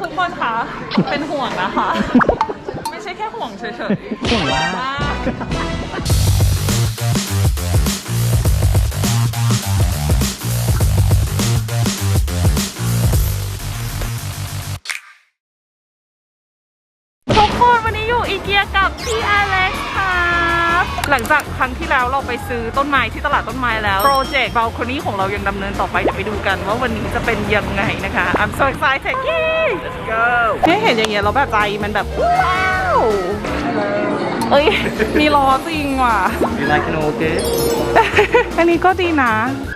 ทุกคนคะ เป็นห่วงนะคะ ไม่ใช่แค่ห่วงเฉยๆห่วงว่ามากทุกคนวันนี้อยู่อีเกียกับพี่อเล็กครับ หลังจากครั้งที่แล้วเราไปซื้อต้นไม้ที่ตลาดต้นไม้แล้ว โปรเจกต์เบลคอนี่ของเรายังดำเนินต่อไป เดี๋ยวไปดูกันว่าวันนี้จะเป็นยังไงนะคะ I'm so excited yay let's go เนี่ยเห็นอย่างเงี้ยเราแบบใจมันแบบว้าวเอ้ย มีล้อจริงว่ะ You like an orchid อันนี้ก็ดีนะ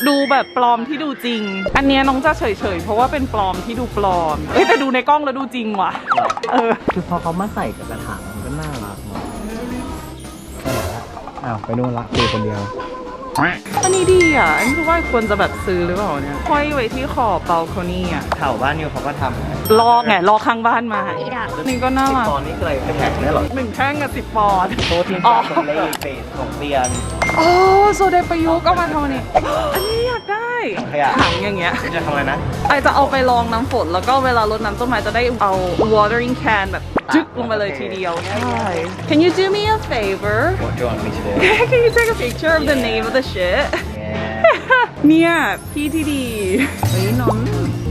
ดูแบบปลอมที่ดูจริง อันเนี้ยน้องจะเฉยๆ เพราะว่าเป็นปลอมที่ดูปลอม เอ้ยแต่ดูในกล้องแล้วดูจริงว่ะ เออ คือพอเขามาใส่กับกระถาง อ้าวไปนู่นละคือคนเดียว อันนี้ดีอะ อันนี้คือว่าควรจะแบบซื้อหรือเปล่าเนี่ยห้อยไว้ที่ขอบเบลคอนี่อะแถวบ้านนิวเขาก็ทำนะลอกไงลอกข้างบ้านมานี่ก็น่าสิบรักปอนด์นี่เคยไปแข่งได้เหรอหนึ่งแท่งกับสิบปอนด์โทษทีมอ๋อชาติคนเล่เฟสของเตียน โอ้โซเดประยุกต์เอามาทำอันนี้อันนี้อยากได้ขยะถังอย่างเงี้ยคุณจะทำอะไรนะ ไอจะเอาไปรองน้ำฝนแล้วก็เวลารดน้ำต้นไม้จะได้เอา watering can แบบ จึ๊กลงไปเลยทีเดียวใช่ Can you do me a favor What do you want me to do Can you take a picture of the name of the shit Yeah เนี่ยพี่ที่ดีเฮ้ยน้อง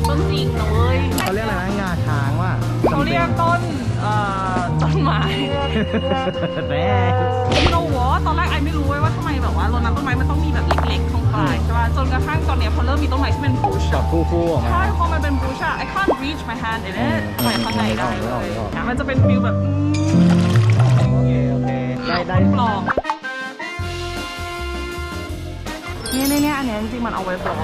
ต้นจริงเลยเขาเรียกอะไรนะงาช้างว่าเขาเรียกต้นเอ่อ ต้นไม้ แม่โนวตอนแรกไอไม่รู้เว้ยว่าทำไมแบบว่ารดน้ำต้นไม้มันต้องมีแบบเล็กๆตรงปลายใช่ป่ะจนกระทั่งตอนเนี้ยพอเริ่มมีต้นไม้ที่เป็นบูชกับคู่คู่ออกมา ใช่พอมันเป็นบูชอะ I can't reach my hand in it ใส่ข้างในได้เลยออกๆนะมันจะเป็นฟิลแบบอืมโอเคโอเคได้ได้ ปลอก เนี่ยเนี่ยเนี่ยอันเนี้ยจริงๆมันเอาไว้บล็อก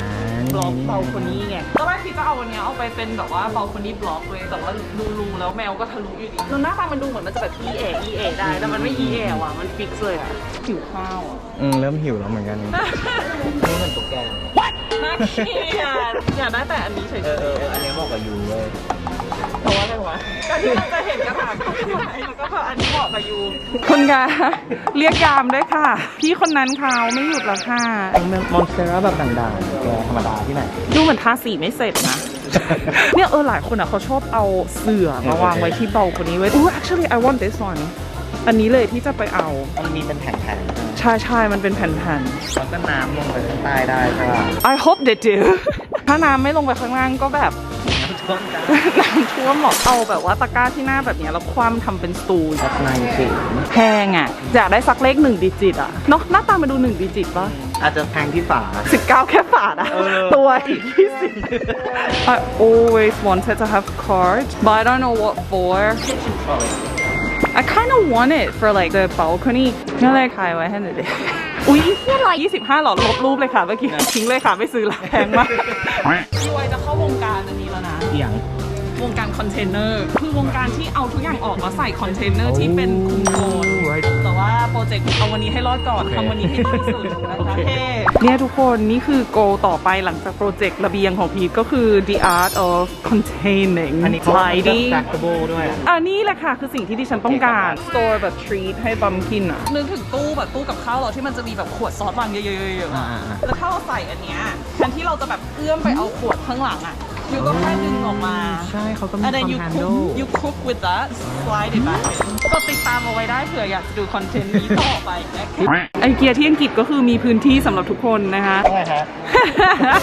บล็อกเบาคนนี้ไงตอนแรกที่จะเอาอันเนี้ยเอาไปเป็นแบบว่าเบาคนนี้บล็อกเลยแต่ว่าดูรูแล้วแมวก็ทะลุอยู่ดีแล้วหน้าตามันดูเหมือนมันจะแบบ e a e a ได้แต่มันไม่ e a ว่ะมันฟิกเลยอะหิวข้าวอะอืมเริ่มหิวแล้วเหมือนกันนี่มันตุ๊กแก น่าเกลียดอยากได้แต่อันนี้เฉยเออเออเอออันนี้บอกกับยูเลยๆเพราะว่าอะไรวะการที่เราจะเห็นกระถางต้นไม้แล้วก็พออันนี้เหมาะกับยูคุณกาเรียกยามด้วยค่ะ พี่คนนั้นเขาไม่หยุดแล้วค่ะ มอนสเตอร่าแบบด่างๆแกธรรมดาที่ไหน ดูเหมือนทาสีไม่เสร็จนะ เนี่ยเออหลายคนอะเขาชอบเอาเสื่อมาวางไว้ที่เบาคนนี้ไว้อู้ actually I want this one อันนี้เลยที่จะไปเอา มันมีเป็นแผ่นๆใช่ใช่มันเป็นแผ่นแล้วก็น้ำลงไปข้างใต้ได้ใช่ป่ะๆ I hope they do ถ้าน้ำไม่ลงไปข้างล่างก็แบบน้ำท่วมกันน้ำท่วมหรอกเอาแบบว่าตะกร้าที่หน้าแบบเนี้ยแล้วคว่ำทำเป็นสตูชัดในสิแพงอะ อยากได้สักเลขหนึ่งดิจิตอะเนาะหน้าตามาดูหนึ่งดิจิตป่ะอาจจะแพงที่ฝาสิบเก้าแค่ฝาดอะเออตัวอีกยี่สิบ I always wanted to have card but I don't know what for I kind of want it for like the balcony นี่เลยขายไว้ให้หน่อยดิอุ๊ยเท่าไหร่ยี่สิบห้าหรอลบรูปเลยค่ะเมื่อกี้ทิ้งเลยค่ะไม่ซื้อละแพงมากพี่ไวจะเข้าวงการอันนี้แล้วนะเอียง วงการคอนเทนเนอร์ คือวงการที่เอาทุกอย่างออกมาใส่คอนเทนเนอร์ที่เป็นคุมโทน right แต่ว่าโปรเจกต์เอาวันนี้ให้รอดก่อนโอเคทำวันนี้ให้ดีที่สุดนะคะโอเคเท่เนี่ยทุกคนนี่คือโกต่อไปหลังจากโปรเจกต์ระเบียงของพีทก็คือ the art of containing อันนี้เขา tidy แบ็คโบด้วยอะอันนี้แหละค่ะ คือสิ่งที่ดิฉันต้องการ store แบบ treat ให้บัมกินอะนึกถึงตู้แบบตู้กับข้าวเราที่มันจะมีแบบขวดซอสวางเยอะๆๆๆอ่าอะอ่าแล้วถ้าเราใส่อันเนี้ยแทนที่เราจะแบบเอื้อมไปเอาขวดข้างหลังอะ ยูก็แค่ดึงออกมา ใช่เขาก็มี and then ความ you แฮน cook ด์ you cook with that slide it back ก็ติดตามเอาไว้ได้เผื่ออยากจะดูคอนเทนต์นี้ต่อไปนะคะไอเกียที่อังกฤษก็คือมีพื้นที่สำหรับทุกคนนะคะใช่ฮะ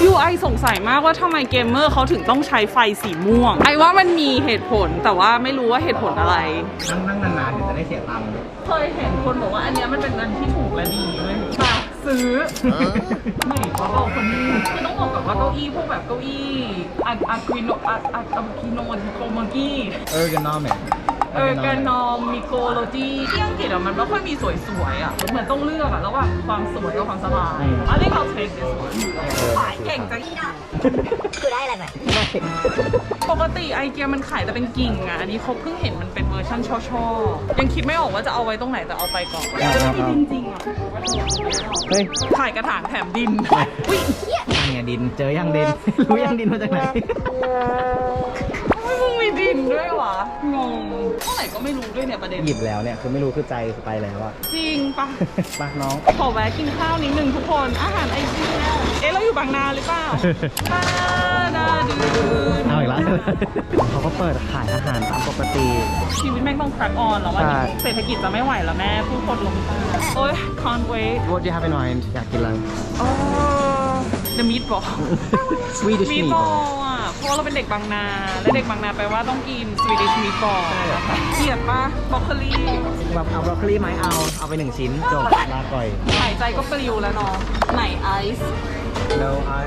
ยูไอสงสัยมากว่าทำไมเกมเมอร์เขาถึงต้องใช้ไฟสีม่วง ไอว่ามันมีเหตุผลแต่ว่าไม่รู้ว่าเหตุผลอะไร นั่งนั่งนานๆเดี๋ยวจะได้เสียตังค์เคยเห็นคนบอกว่าอันเนี้ยมันเป็นอันที่ถูกและดีเลยค่ะซื้อ ไม่เขาบอกคนนี้คือต้องบอกกับ ว่าเก้าอี้พวกแบบเก้าอี้อาอาควิโนอาอาอาคิโนนโคมากี้เออกันนอมเนี่ยเออร์กานอมมิโคโลจีที่อังกฤษอะมันไม่ค่อยมีสวยๆอะเหมือนต้องเลือกอะระหว่างความสวยกับความสบายอันนี้เราเทคดิสขายเก่งจังอีน่ะ คือได้อะไรไหมปกติไอเกียมันขายแต่เป็นกิ่งอะอันนี้เขาเพิ่งเห็นมันเป็นเวอร์ชันช่อๆ ยังคิดไม่ออกว่าจะเอาไว้ตรงไหนแต่เอาไปก่อนเอาเอาเอาจริงๆอะเฮ้ยขายกระถางแถมดินอุ้ยอันเนี้ยดิน เจอยังดิน รู้ยังดินมาจากไหนมึงมี ดินด้วยวะงงเท่าไหร่ก็ก็ไม่รู้ด้วยเนี่ยประเด็น หยิบแล้วเนี่ยคือไม่รู้คือใจคือไปแล้วอะจริงปะไปน้อง ขอแวะกินข้าวนิดนึงทุกคน อาหารไอเดียเอ๊ะเราอยู่บางนาหรือเปล่าบาดาดืนเอาอีกแล้วเขาก็เปิดขายอาหารตามปกติ ชีวิตแม่งต้องครักออนแล้วว่าใช่ เศรษฐกิจจะไม่ไหวแล้วแม่ผู้คนลงตาโอ้ย can't wait What do you have in mind อยากกินอะไรอ๋อ the meatball Swedish meatball meatball อะ เพราะว่าเราเป็นเด็กบางนา และเด็กบางนาแปลว่าต้องกิน Swedish meatball เกลียดปะบรอกโคลีแบบเอาบรอกโคลีไหมเอาเอาไปหนึ่งชิ้นจบลาก่อยหายใจก็ปลิวแล้วเนาะไหนไอซ์ No I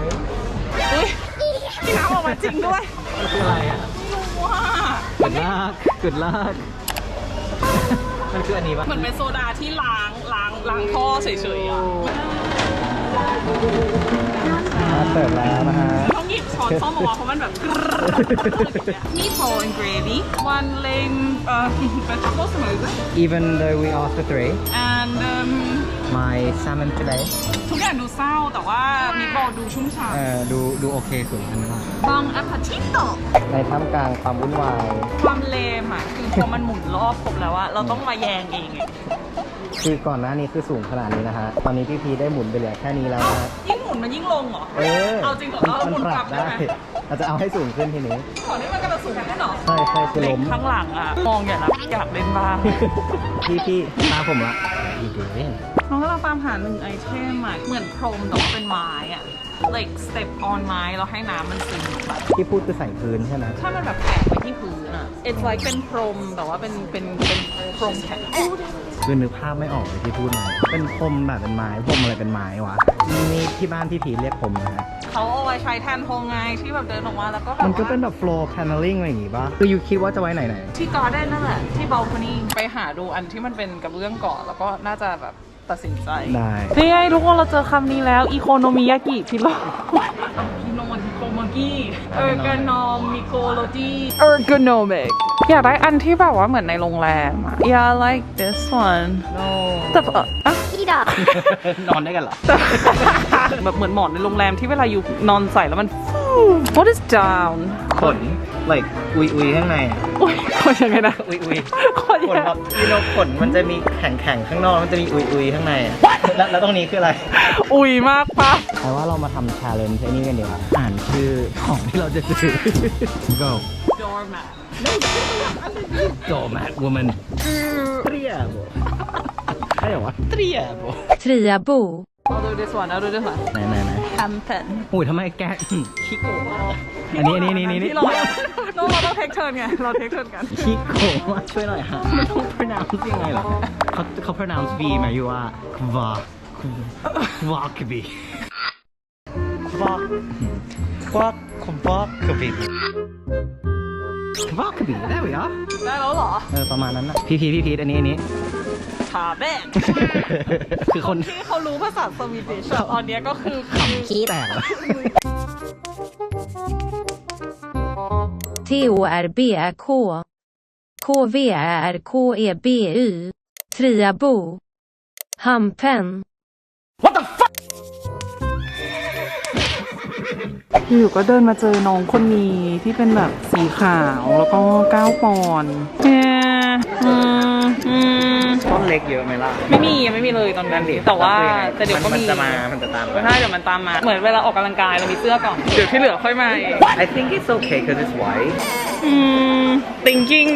อุ้ยพี่น้ำออกมาจริงด้วยมันคืออะไรอะว้ากุดลากกุดลากมันคืออันนี้ปะเหมือนเป็นโซดาที่ล้างล้างล้างท่อเฉยๆอะ มาเสิร์ฟแล้วนะฮะ ต้องหยิบช้อนซ่อมออกมาเพราะมันแบบกรึ๊ดมีโฟ and gravy one lame uh, vegetable smoothie Even though we asked for three and um, my salmon today ทุกอย่างดูเศร้าแต่ว่ามีบอลดูชุ่มฉ่เอ่อดูดูโอเคสุดอันนี้ว่าำบองอพาชิโตในท่ามกลางความวุ่นวาย ความเลมอะคือพอมันหมุนรอบครบแล้วอะเราต้องมาแยงเองอะ คือก่อนหน้านี้คือสูงขนาดนี้นะฮะ ตอนนี้พี่พีได้หมุนไปเหลือแค่นี้แล้วนะฮะ ยิ่งหมุนมันยิ่งลงเหรอ เออเอาจริงเหรอมันเอาหมุนปกลัรับบได้ได้ไหมเราจะเอาให้สูงขึ้นทีนี้ ขอนี่มันกำลังสูงขึ้นเหรอ ใช่ใช่คือเด็ล้กมข้างหลังอะมองอย่างนั้นอยากเล่นบ้าง พี่พี่ตาผมละอีเดน น้องกำลังตามหาหนึ่งไอเทมอะเหมือนพรมแต่ว่าเป็นไม้อะ like step on ไม้แล้วให้น้ำมันซึมไปที่พูดคือใส่พื้นใช่ไหมถ้ามันแบบแปะไว้ที่พื้นอะ it's like เป็นพรมแต่ว่าเป็นเป็นเป็นพรมแข็งคือนึกภาพไม่ออกเลยที่พูดมาเป็นพรมแบบเป็นไม้พรมอะไรเป็นไม้วะนี่ที่บ้านพี่พีเรียกพรมนะฮะเขาเอาไว้ใช้แทนโพงไงที่แบบเดินออกมาแล้วก็แบบมันก็เป็นว่าแบบ floor paneling อะไรอย่างงี้ป่ะ คืออยู่คิดว่าจะไว้ไหนไหน ที่การ์เด้นนั่นแหละ ที่บ a ลคอนี่ไปหาดูอันที่มันเป็นกระเบื้องก่อนแล้วก็น่าจะแบบ ตัดสินใจได้ นี่ไงทุกคนเราเจอคำนี้แล้วอีโคโนมิยากิพี่โลพี่โนมิโคมากิเออร์กนอมิโคโลจี ergonomic อยากได้อันที่แบบว่าเหมือนในโรงแรมอะ yeah I like this one no แต่เอ่ออะนอนได้กันเหรอ แบบเหมือนหมอนในโรงแรมที่เวลาอยู่นอนใส่แล้วมัน what is down ขน like อุยอุยข้างในอะอุ้ยคนยังไงนะอุยอุยคนขนยังแบบยูโนขนมันจะมีแข็งแข็งๆข้างนอกมันจะมีอุยอุยข้างในอะแล้วแล้วตรงนี้คืออะไร อุ้ยมากปะแต่ว่าเรามาทำชาเลนจ์ไอ้นี่กันดีกว่าอ่านชื่อของที่เราจะซื้อ go doormat doormat woman เตรียบใช่เหรอวะเตรียบ Triabo. I'll do this one I'll do this one ไหนไหนไหน campaign อุ้ยทำไมแกขี้โกงมากอันนี้อันนี้อันนี้อันนี้ที่เราเราเราต้องเทคเทิร์นไง เราเทคเทิร์นกันขี้โกงมากช่วยหน่อยฮะมันต้อง pronounce ยังไงเหรอเขาเขา pronounce v มาอยู่ว่า va va กบี va ว่าคำว่ากบีว่ากบีได้ไหมอะได้แล้วเหรอ เออประมาณนั้นนะพี่พีพี่พีทอันนี้อันนี้ ชาแบกคือคนที่เขารู้ภาษาสวีดิชอะตอนเนี้ยก็คือคือแตกแล้ว T-O-R-B-K. K-V-R-K-E-B-Y. Triabo. Hampen. อยู่ก็เดินมาเจอน้องคนนี้ที่เป็นแบบสีขาวแล้วก็ก้าวปอนด์เอ่ออืม อืม ต้นเล็กเยอะไหมล่ะ ไม่มียังไม่มีเลยตอนนั้นแต่ว่าแต่เดี๋ยวก็มันมีจะมา มันจะตามไม่ใช่เดี๋ยวมันตามมา เหมือนเวลาออกกำลังกายเรามีเสื้อก่อน เดี๋ยวที่เหลือค่อยมาเอง I think it's okay because it's white อืม thinking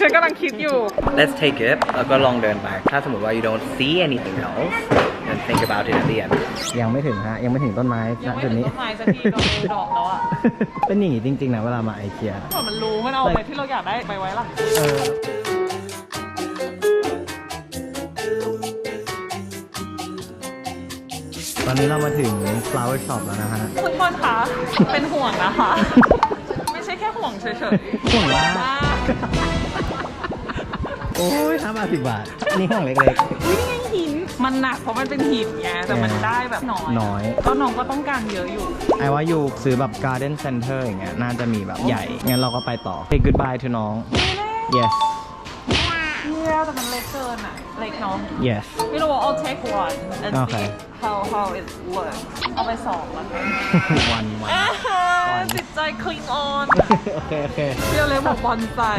ฉันกำลังคิดอยู่ Let's take it แล้วก็ลองเดินไป ถ้าสมมติว่า you don't see anything else then think about it at the end ยังไม่ถึงฮะ ยังไม่ถึงต้นไม้ยังณไม่จุถึดงนี้ต้นไม้สักทีเราดูดอกแล้วอะเป็นอย่างนี้จริงๆนะเวลามาไอเคียเหมือนมันรู้มันเอาอะไรที่เราอยากได้ไปไว้ล่ะ ตอนนี้เรามาถึง flower shop แล้วนะฮะ ทุกคนคะเป็นห่วงนะคะ ไม่ใช่แค่ห่วงเฉยๆห่วงมากมากโอ้ยห้าบาทสิบบาท นี่ห้องเล็ก อุ้ยนี่ไงหิน มันหนักเพราะมันเป็นหินไงแต่มันได้แบบน้อยน้อย ก็น้องก็ต้องการเยอะอยู่ ๆ ไอว่าอยู่ซื้อแบบ garden center อย่างเงี้ย น่าจะมีแบบใหญ่ งั้นเราก็ไปต่อ say goodbye to น้อง yes เนี่ยแต่มันเล็กเกินอะ เล็กเนาะ yes ไม่รู้ว่า I'll take one and โอเค see how how it works เอาไปสองแล้วกันวันวันอ่าฮะจิตใจคลิงออนโอเค โอเคเรียวเลยบอกบอลใส่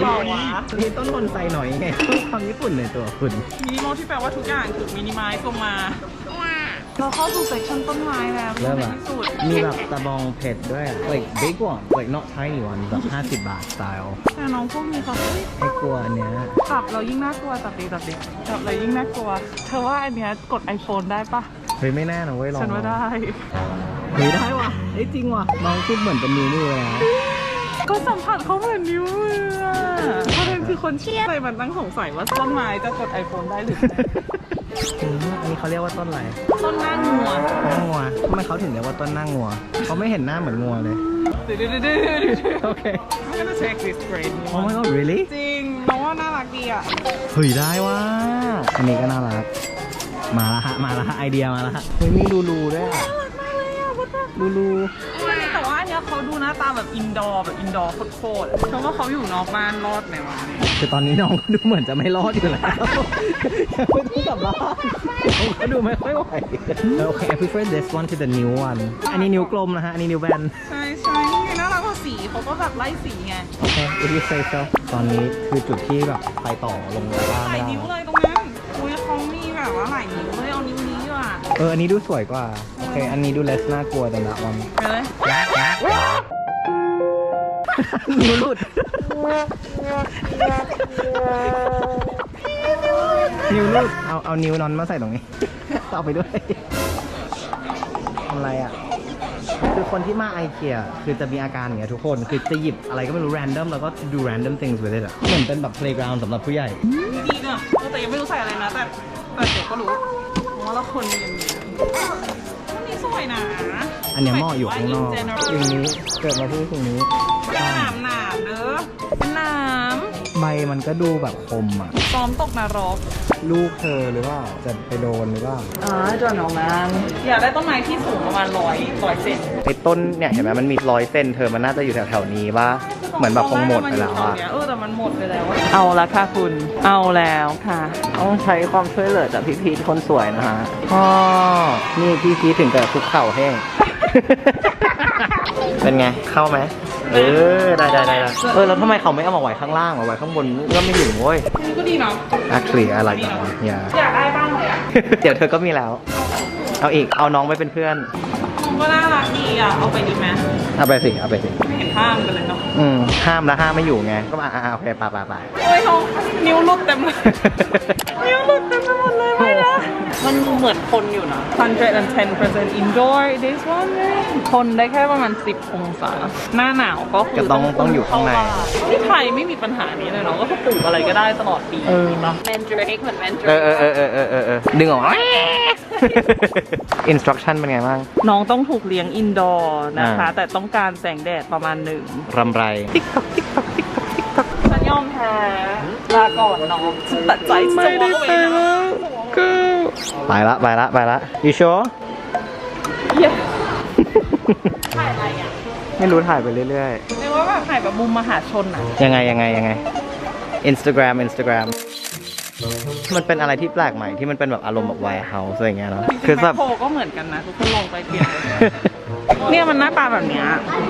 เปล่าวะนี่ต้นบอนไซหน่อยไงความญี่ปุ่นในตัวคุณมินิมอลที่แปลว่าทุกอย่างถูกมินิมายลงมา เราเข้าสู่เซกชันต้นไม้แล้วเริ่มในอะที่สุดมีแบบตะบองเผ็ดด้วยอะ like big one like not tiny one แบบ 50 บาท style แต่น้องพวกนี้เขาเฮ้ยให้กลัวอันเนี้ยจับเรายิ่งน่ากลัวจับดีจับดีจับเรายิ่งน่ากลัว เธอว่าอันเนี้ยกด iPhone ได้ปะเฮ้ยไม่แน่นะเว้ยลองฉันว่าได้เฮ้ยได้ว่ะเฮ้ยจริงว่ะน้องพูดเหมือนเป็นนิ้วมือเลยนะก็สัมผัสเขาเหมือนนิ้วมืออะประเด็นคือคนเชี่ยอะไรมันตั้งสงสัยว่าต้นไม้จะกด iPhone ได้หรือไม่ อืมอันนี้เขาเรียกว่าต้นอะไรต้นหน้างัวหน้างัวทำไมเขาถึงเรียกว่าต้นหน้างัวเขาไม่เห็นหน้าเหมือนงัวเลยดืดดืดดืดดืดดืดโอเค I'm gonna take this great Oh my god really จริงน้องว่าน่ารักดีอะเฮ้ยได้ว่ะอันนี้ก็น่ารัก มาละฮะ มาละฮะ ไอเดียมาละฮะเฮ้ยมีรูรูด้วยอะรูรูแต่ว่าอันเนี้ยเขาดู หน้าตาแบบอินดอร์แบบอินดอร์โคตรๆเพราะว่าเขาอยู่นอกบ้านรอดไหมวะคือตอนนี้น้องก็ดูเหมือนจะไม่รอดอยู่แล้วยังไม่ต้องกลับบ้านน้องก็ดูไม่ค่อยไหวโอเค I prefer this one to the new one อันนี้นิ้วกลมนะฮะ อันนี้นิ้วแบน ใช่ใช่นี่ไงน่ารักกว่าสีเขาก็แบบไล่สีไง โอเค if you say so ตอนนี้คือจุดที่แบบไปต่อลงไปล่างหไม่ลายได้นิ้วเลยตรงนั้นอุ้ยเขามีแบบว่าหลายนิ้วเลยเอานิ้วนี้ดีกว่าเออ อันนี้ดูสวยกว่า โอเค อันนี้ดู less น่ากลัวแต่ละวันไปเลย นิ้วหลุด นิ้วหลุด เอาเอานิ้วนอนมาใส่ตรงนี้ เอาไปด้วยทำอะไรอะ คือคนที่มาไอเคียคือจะมีอาการอย่างเงี้ยทุกคน คือจะหยิบอะไรก็ไม่รู้ random แล้วก็ดู random things with it อะเหมือนเป็นแบบ playground สำหรับผู้ใหญ่ ดีเนอะเออแต่ยังไม่รู้ใส่อะไรนะแต่แต่เดี๋ยวก็รู้เพราะว่าเราคนเรียนอยู่อันนี้สวยนะ อันเนี้ยเหมาะอยู่ข้างนอกหอมายย่างถึงว่า in นี้ general เกิดมาพูดตรงนี้หนามหนามเด้อเป็นหนามใบมันก็ดูแบบคมอะ ซ้อมตกนรก ลูกเธอหรือว่าจะไปโดนหรือว่าอ่าจอนอมันอยากได้ต้นไม้ที่สูงประมาณร้อยร้อยเซนไอ้ต้นเนี่ยเห็นไหมมันมีร้อยเส้นเธอมันน่าจะอยู่แถวๆนี้ว่าเหมือนแบบคงหมดไปแล้วอะเออแต่มันหมดไปแล้วอะเอาละค่ะคุณเอาแล้วค่ะต้องใช้ความช่วยเหลือจากพี่พีทคนสวยนะฮะอ๋อนี่พี่พีทถึงกับคุกเข่าแห้ง เป็นไง เข้าไหมเออได้ได้ได้ได้เออ แล้วทำไมเขาไม่เอามาไว้ข้างล่างมาไว้ข้างบนก็ไม่ถึงเว้ยนี่ก็ดีเนาะ actually I like that one yeah อยากได้บ้างเลยอะ เดี๋ยวเธอก็มีแล้ว เอาอีก เอาน้องไปเป็นเพื่อนก็น่ารักดีอะ เอาไปดีไหมเอาไปสิ เอาไปสิ ไม่เห็นห้ามกันเลยเนาะ อืม ห้ามแล้วห้ามไม่อยู่ไง ก็มาอ่าโอเคไปไปไปโอ้ยน้องนิ้วหลุดเต็มเลย นิ้วหลุดเต็ม มันเหมือนคนอยู่นะ110% indoor this one เลยทนได้แค่ประมาณ 10 องศา หน้าหนาวก็คือก็ต้องต้องอยู่ข้างใน ที่ไทยไม่มีปัญหานี้เลยเนาะ ก็คือปลูกอะไรก็ได้ตลอดปีเออเนาะแมนดรกเหมือนแมนดรเออเออเออเออเออเออเออดึงออกมา instruction เป็นไงบ้าง น้องต้องถูกเลี้ยงอินดอร์นะคะ อ่า แต่ต้องการแสงแดดประมาณหนึ่งรำไร ฉันยอมแพ้ลาก่อนน้องฉันตัดใจจะวอล์กเว นะไปละไปละไปละ you sure เย้ถ่ายอะไรอะไม่รู้ถ่ายไปเรื่อยเรียกว่าแบบถ่ายแบบมุมมหาชนอะ ๆ ยังไงยังไงยังไง Instagram Instagram มันเป็นอะไรที่แปลกใหม่ที่มันเป็นแบบอารมณ์แบบไวเฮาส์อะไรเงี้ยเนาะคือแบบโคก็เหมือนกันนะทุกคนลงไปเปลี่ยนเนี่ยมันหน้าตาแบบเนี้ย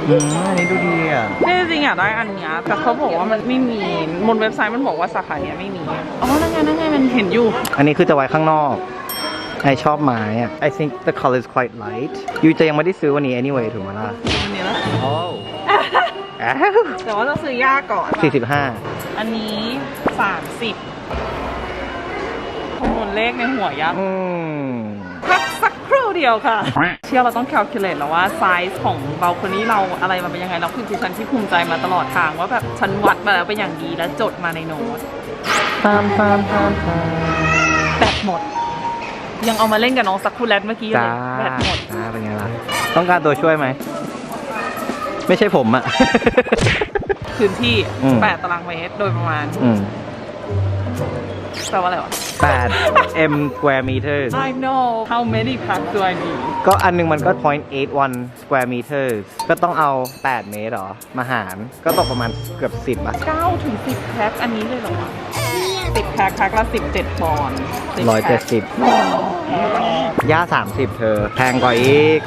อืมอันนี้ดูดีอะเนี่จริงอยากได้อันเนี้ยแต่เขาบอกว่ามันไม่มีบนเว็บไซต์มันบอกว่าสาขาเนี้ยไม่มีอ๋อนั่นไงนั่นไงมันเห็นอยู่ อันนี้คือจะไว้ข้างนอกไอชอบไม้อะ I think the color is quite light ยูจะยังไม่ได้ซื้อวันนี้ anyway ถูกไหมล่ะวันนี้ละโอ้แต่ว่าต้องซื้อยากก่อน45 อันนี้ 30 เลขในหัวยักษ์อืมพักสักครู่เดียวค่ะ เชื่อเราต้อง calculate แล้วว่าไซส์ของเบลคอนี่เราอะไรมันเป็นยังไงแล้วคือดิฉันที่ภูมิใจมาตลอดทางว่าแบบฉันวัดมาแล้วเป็นอย่างดีแล้วจดมาในโน้ตตามตามตามตามแบตหมด ยังเอามาเล่นกับน้องสักคูแลตเมื่อกี้เลจ้ายแบตหมดจ้าเป็นไงล่ะ ต้องการตัวช่วยไหม ไม่ใช่ผมอะพื้นที่อืม 8ตารางเมตรโดยประมาณอืม แปลว่าอะไรวะ แปด m square meters I know how many packs do I need ก็อันหนึงมันก็ 0.81 square meters ก็ต้องเอา 8 เมตรเหรอ มาหาร ก็ตกประมาณเกือบ 10อะ9ถึง10แพ็คอันนี้เลยเหรอวะ10แพ็คแพ็คละ17ปอนด์10แพ็ค170ย่า30เธอ แพงกว่าอีก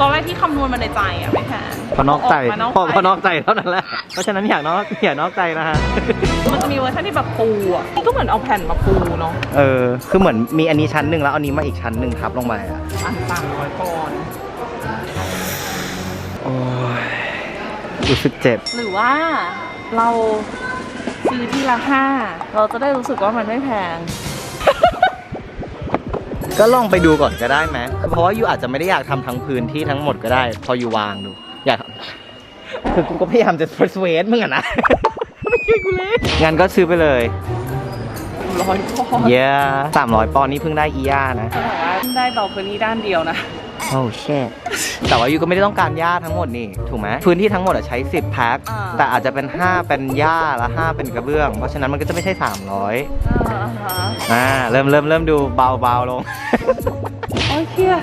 ตอนแรกที่คำนวณมาในใจอะไม่แพง พอนอกใจออกมานอกพอใจพอนอกใจเท่านั้นแหละ เพราะฉะนั้นอยากนอกอย่านอกใจนะฮะ มันจะมีเวอร์ชันที่แบบปูอะนี่ก็เหมือนเอาแผ่นมาปูเนาะ เออ คือเหมือนมีอันนี้ชั้นหนึ่งแล้วเอาอันนี้มาอีกชั้นหนึ่งทับลงมาอะอันสามร้อยปอนด์โอ้ยรู้สึกเจ็บ หรือว่าเราซื้อที่ละห้าเราจะได้รู้สึกว่ามันไม่แพงก็ลองไปดูก่อนก็ได้ไหมคือเพราะว่ายูอาจจะไม่ได้อยากทำทั้งพื้นที่ทั้งหมดก็ได้ พอยูวางดู อยากคือกูก็พยายามจะ persuade มึงอะนะ ไม่ใช่กูเลยงั้นก็ซื้อไปเลยร้อยปอนด์เย้สามร้อยปอนด์นี่เพิ่งได้อีย่านะเขาบอกว่าได้บอลคอนี่ด้านเดียวนะ โอ้เชตแต่ว่ายูก็ไม่ได้ต้องการหญ้าทั้งหมดนี่ ถูกไหมพื้นที่ทั้งหมดอะใช้ 10 แพ็ค อ่า แต่อาจจะเป็น 5 เป็นหญ้าและ 5 เป็นกระเบื้อง เพราะฉะนั้นมันก็จะไม่ใช่ 300อ่าฮะอ่าเริ่มเริ่มเริ่มดูเบาเบาลง โอ้ยเครียด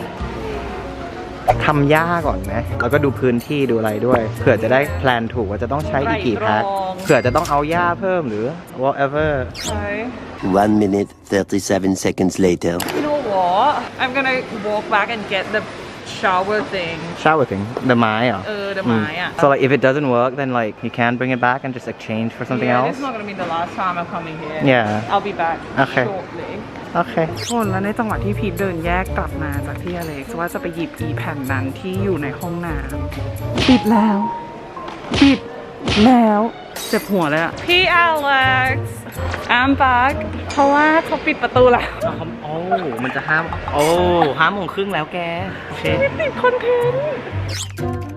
ทำหญ้าก่อนไหมแล้วก็ดูพื้นที่ดูอะไรด้วย เผื่อจะได้แพลนถูกว่าจะต้องใช้อีกกี่แพ็คเผื่อจะต้องเอาหญ้าเพิ่มหรือ whatever ใช่ One minute, 37 seconds later. You know what I'm gonna walk back and get the shower thing shower thing เดไม้เหรอเออ the ไม้อะ so like if it doesn't work then like you can bring it back and just exchange for something yeah, else This is not gonna be the last time I'm coming here Yeah. I'll be back Okay. shortly โอเคคนแล้วในจังหวะที่พีทเดินแยกกลับมาจากที่อเล็กซ์ว่าจะไปหยิบอีแผ่นนั้นที่อยู่ในห้องน้ำปิดแล้วปิดแล้วเจ็บหัวเลยอะพี่อเล็กซ์ I'm back เพราะว่าเขาปิดประตูแล้วโอ้มันจะห้าม โอ้ห้าโมงครึ่งแล้วแกโอเคติดคอนเทนต์